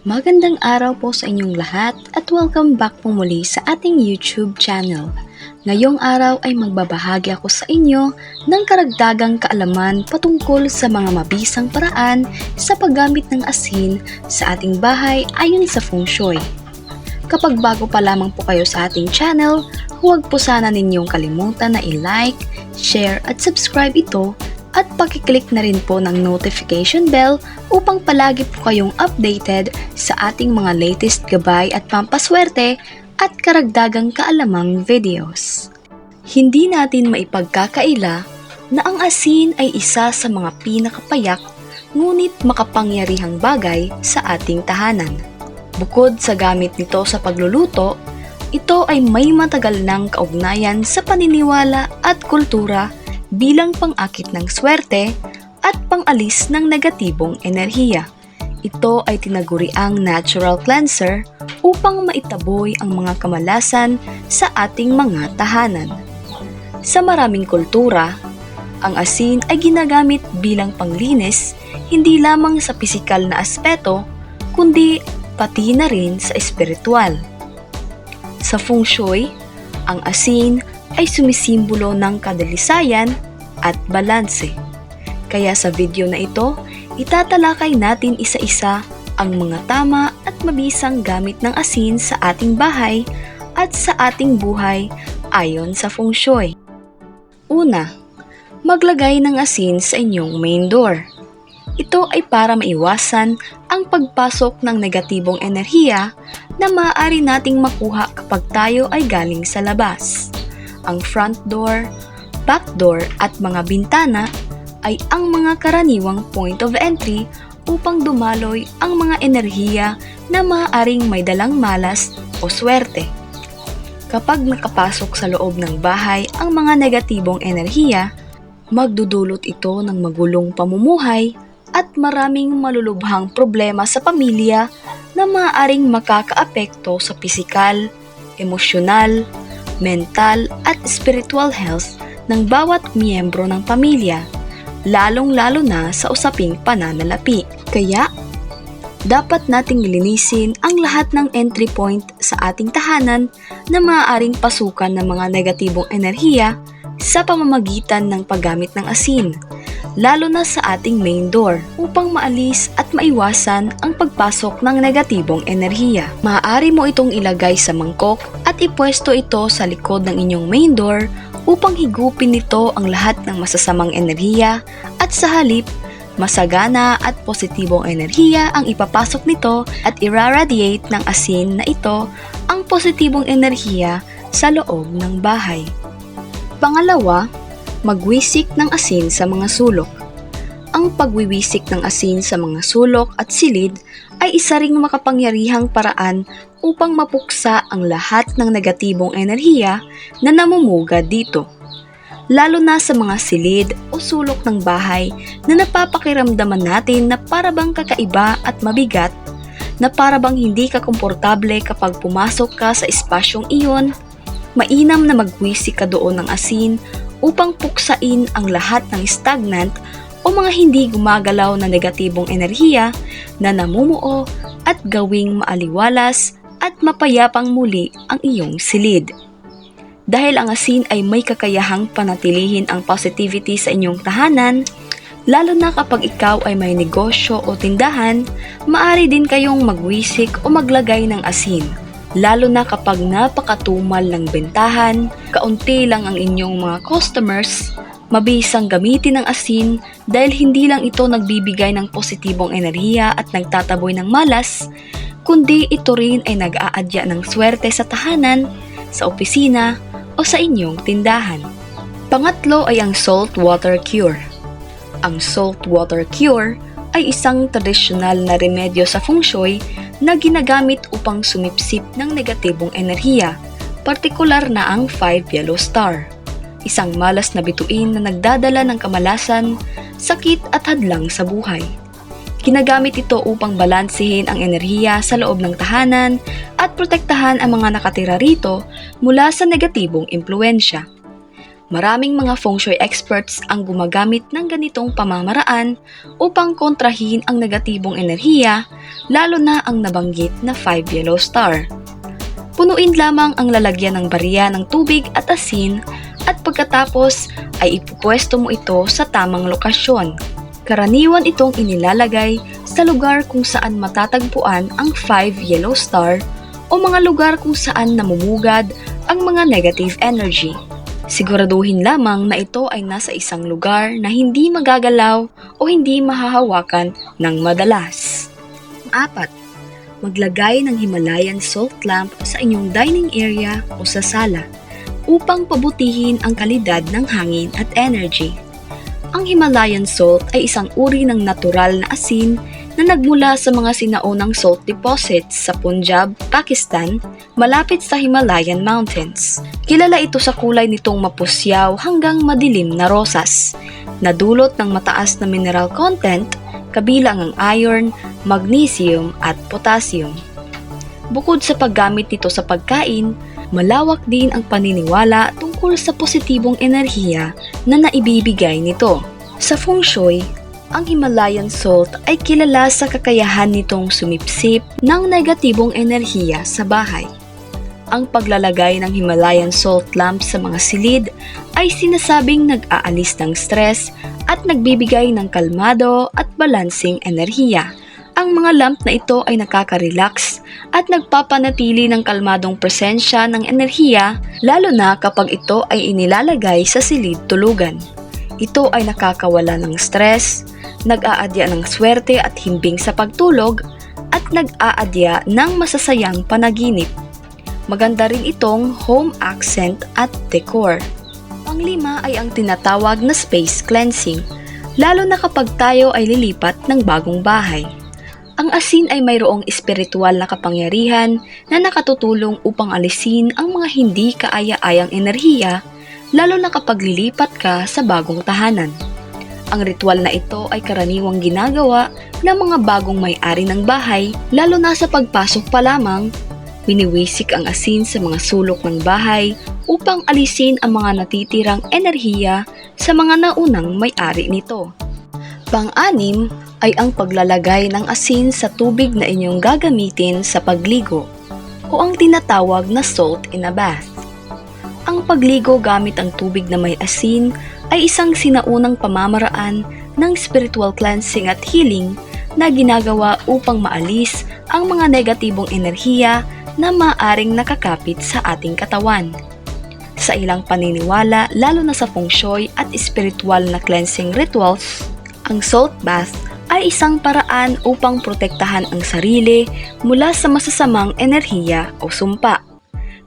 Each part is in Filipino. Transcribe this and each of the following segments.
Magandang araw po sa inyong lahat at welcome back po muli sa ating YouTube channel. Ngayong araw ay magbabahagi ako sa inyo ng karagdagang kaalaman patungkol sa mga mabisang paraan sa paggamit ng asin sa ating bahay ayon sa feng shui. Kapag bago pa lamang po kayo sa ating channel, huwag po sana ninyong kalimutan na i-like, share at subscribe ito at pakiclick na rin po ng notification bell upang palagi po kayong updated sa ating mga latest gabay at pampaswerte at karagdagang kaalamang videos. Hindi natin maipagkakaila na ang asin ay isa sa mga pinakapayak ngunit makapangyarihang bagay sa ating tahanan. Bukod sa gamit nito sa pagluluto, ito ay may matagal ng kaugnayan sa paniniwala at kultura bilang pang-akit ng swerte at pang-alis ng negatibong enerhiya. Ito ay tinaguriang natural cleanser upang maitaboy ang mga kamalasan sa ating mga tahanan. Sa maraming kultura, ang asin ay ginagamit bilang panglinis hindi lamang sa pisikal na aspeto, kundi pati na rin sa espiritual. Sa feng shui, ang asin ay sumisimbolo ng kadalisayan at balanse. Kaya sa video na ito, itatalakay natin isa-isa ang mga tama at mabisang gamit ng asin sa ating bahay at sa ating buhay ayon sa feng shui. Una, maglagay ng asin sa inyong main door. Ito ay para maiwasan ang pagpasok ng negatibong enerhiya na maaari nating makuha kapag tayo ay galing sa labas. Ang front door, back door at mga bintana ay ang mga karaniwang point of entry upang dumaloy ang mga enerhiya na maaaring may dalang malas o swerte. Kapag nakapasok sa loob ng bahay ang mga negatibong enerhiya, magdudulot ito ng magulong pamumuhay at maraming malulubhang problema sa pamilya na maaaring makakaapekto sa pisikal, emosyonal, mental at spiritual health ng bawat miyembro ng pamilya, lalong-lalo na sa usaping pananalapi. Kaya, dapat nating linisin ang lahat ng entry point sa ating tahanan na maaaring pasukan ng mga negatibong enerhiya sa pamamagitan ng paggamit ng asin, lalo na sa ating main door upang maalis at maiwasan ang pagpasok ng negatibong enerhiya. Maaari mo itong ilagay sa mangkok at ipwesto ito sa likod ng inyong main door upang higupin nito ang lahat ng masasamang enerhiya at sa halip masagana at positibong enerhiya ang ipapasok nito at iraradiate ng asin na ito ang positibong enerhiya sa loob ng bahay. Pangalawa, magwisik ng asin sa mga sulok. Ang pagwiwisik ng asin sa mga sulok at silid ay isa ring makapangyarihang paraan upang mapuksa ang lahat ng negatibong enerhiya na namumuga dito. Lalo na sa mga silid o sulok ng bahay na napapakiramdaman natin na parabang kakaiba at mabigat, na parabang hindi ka komportable kapag pumasok ka sa espasyong iyon, mainam na magwisik ka doon ng asin upang puksain ang lahat ng stagnant o mga hindi gumagalaw na negatibong enerhiya na namumuo at gawing maaliwalas at mapayapang muli ang iyong silid. Dahil ang asin ay may kakayahang panatilihin ang positivity sa inyong tahanan, lalo na kapag ikaw ay may negosyo o tindahan, maari din kayong magwisik o maglagay ng asin. Lalo na kapag napakatumal ng bentahan, kaunti lang ang inyong mga customers, mabisang gamitin ng asin dahil hindi lang ito nagbibigay ng positibong enerhiya at nagtataboy ng malas, kundi ito rin ay nag-aadya ng swerte sa tahanan, sa opisina, o sa inyong tindahan. Pangatlo ay ang salt water cure. Ang salt water cure ay isang tradisyonal na remedyo sa feng shui na ginagamit upang sumipsip ng negatibong enerhiya, partikular na ang 5 yellow star. Isang malas na bituin na nagdadala ng kamalasan, sakit at hadlang sa buhay. Ginagamit ito upang balansehin ang enerhiya sa loob ng tahanan at protektahan ang mga nakatira rito mula sa negatibong impluensya. Maraming mga feng shui experts ang gumagamit ng ganitong pamamaraan upang kontrahin ang negatibong enerhiya, lalo na ang nabanggit na 5 yellow star. Punuin lamang ang lalagyan ng barya ng tubig at asin at pagkatapos ay ipupwesto mo ito sa tamang lokasyon. Karaniwan itong inilalagay sa lugar kung saan matatagpuan ang 5 yellow star o mga lugar kung saan namumugad ang mga negative energy. Siguraduhin lamang na ito ay nasa isang lugar na hindi magagalaw o hindi mahahawakan ng madalas. 4. Maglagay ng Himalayan salt lamp sa inyong dining area o sa sala upang pabutihin ang kalidad ng hangin at energy. Ang Himalayan salt ay isang uri ng natural na asin na nagmula sa mga sinaunang salt deposits sa Punjab, Pakistan, malapit sa Himalayan Mountains. Kilala ito sa kulay nitong mapusyaw hanggang madilim na rosas, na dulot ng mataas na mineral content kabilang ang iron, magnesium at potassium. Bukod sa paggamit nito sa pagkain, malawak din ang paniniwala tungkol sa positibong enerhiya na naibibigay nito. Sa feng shui, ang Himalayan salt ay kilala sa kakayahan nitong sumipsip ng negatibong enerhiya sa bahay. Ang paglalagay ng Himalayan salt lamp sa mga silid ay sinasabing nag-aalis ng stress at nagbibigay ng kalmado at balancing enerhiya. Ang mga lamp na ito ay nakaka-relax at nagpapanatili ng kalmadong presensya ng enerhiya lalo na kapag ito ay inilalagay sa silid tulugan. Ito ay nakakawala ng stress, nag-aadya ng swerte at himbing sa pagtulog, at nag-aadya ng masasayang panaginip. Maganda rin itong home accent at decor. Panglima ay ang tinatawag na space cleansing, lalo na kapag tayo ay lilipat ng bagong bahay. Ang asin ay mayroong espiritual na kapangyarihan na nakatutulong upang alisin ang mga hindi kaaya-ayang enerhiya, lalo na kapag lilipat ka sa bagong tahanan. Ang ritual na ito ay karaniwang ginagawa ng mga bagong may-ari ng bahay, lalo na sa pagpasok pa lamang, winiwisik ang asin sa mga sulok ng bahay upang alisin ang mga natitirang enerhiya sa mga naunang may-ari nito. Pang-anim ay ang paglalagay ng asin sa tubig na inyong gagamitin sa pagligo o ang tinatawag na salt in a bath. Ang pagligo gamit ang tubig na may asin ay isang sinaunang pamamaraan ng spiritual cleansing at healing na ginagawa upang maalis ang mga negatibong enerhiya na maaring nakakapit sa ating katawan. Sa ilang paniniwala, lalo na sa feng shui at spiritual na cleansing rituals, ang salt bath ay isang paraan upang protektahan ang sarili mula sa masasamang enerhiya o sumpa.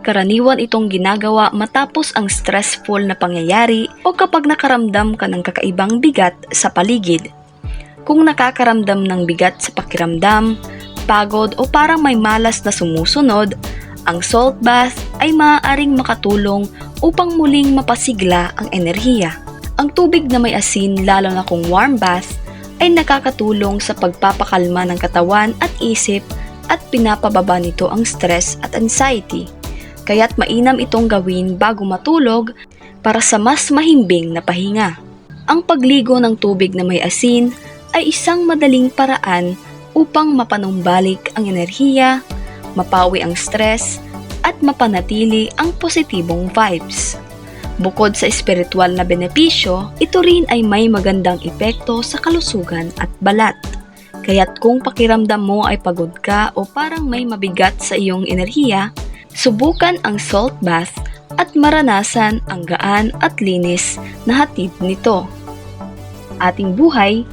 Karaniwan itong ginagawa matapos ang stressful na pangyayari o kapag nakaramdam ka ng kakaibang bigat sa paligid. Kung nakakaramdam ng bigat sa pakiramdam, pagod o parang may malas na sumusunod, ang salt bath ay maaaring makatulong upang muling mapasigla ang enerhiya. Ang tubig na may asin lalo na kung warm bath ay nakakatulong sa pagpapakalma ng katawan at isip at pinapababa nito ang stress at anxiety. Kaya't mainam itong gawin bago matulog para sa mas mahimbing na pahinga. Ang pagligo ng tubig na may asin ay isang madaling paraan upang mapanumbalik ang enerhiya, mapawi ang stress, at mapanatili ang positibong vibes. Bukod sa espiritual na benepisyo, ito rin ay may magandang epekto sa kalusugan at balat. Kaya't kung pakiramdam mo ay pagod ka o parang may mabigat sa iyong enerhiya, subukan ang salt bath at maranasan ang gaan at linis na hatid nito. Ating buhay,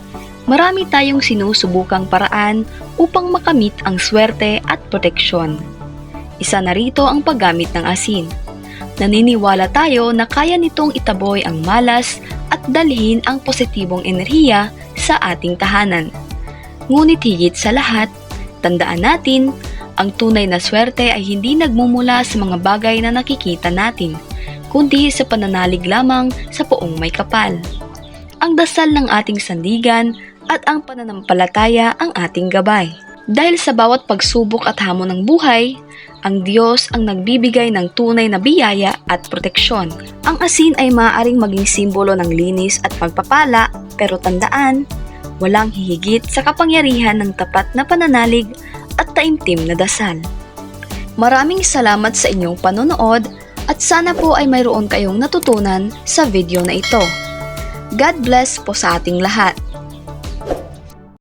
marami tayong sinusubukang paraan upang makamit ang swerte at proteksyon. Isa na rito ang paggamit ng asin. Naniniwala tayo na kaya nitong itaboy ang malas at dalhin ang positibong enerhiya sa ating tahanan. Ngunit higit sa lahat, tandaan natin, ang tunay na swerte ay hindi nagmumula sa mga bagay na nakikita natin, kundi sa pananalig lamang sa poong may kapal. Ang dasal ng ating sandigan at ang pananampalataya ang ating gabay. Dahil sa bawat pagsubok at hamon ng buhay, ang Diyos ang nagbibigay ng tunay na biyaya at proteksyon. Ang asin ay maaaring maging simbolo ng linis at pagpapala, pero tandaan, walang hihigit sa kapangyarihan ng tapat na pananalig at taimtim na dasal. Maraming salamat sa inyong panonood at sana po ay mayroon kayong natutunan sa video na ito. God bless po sa ating lahat.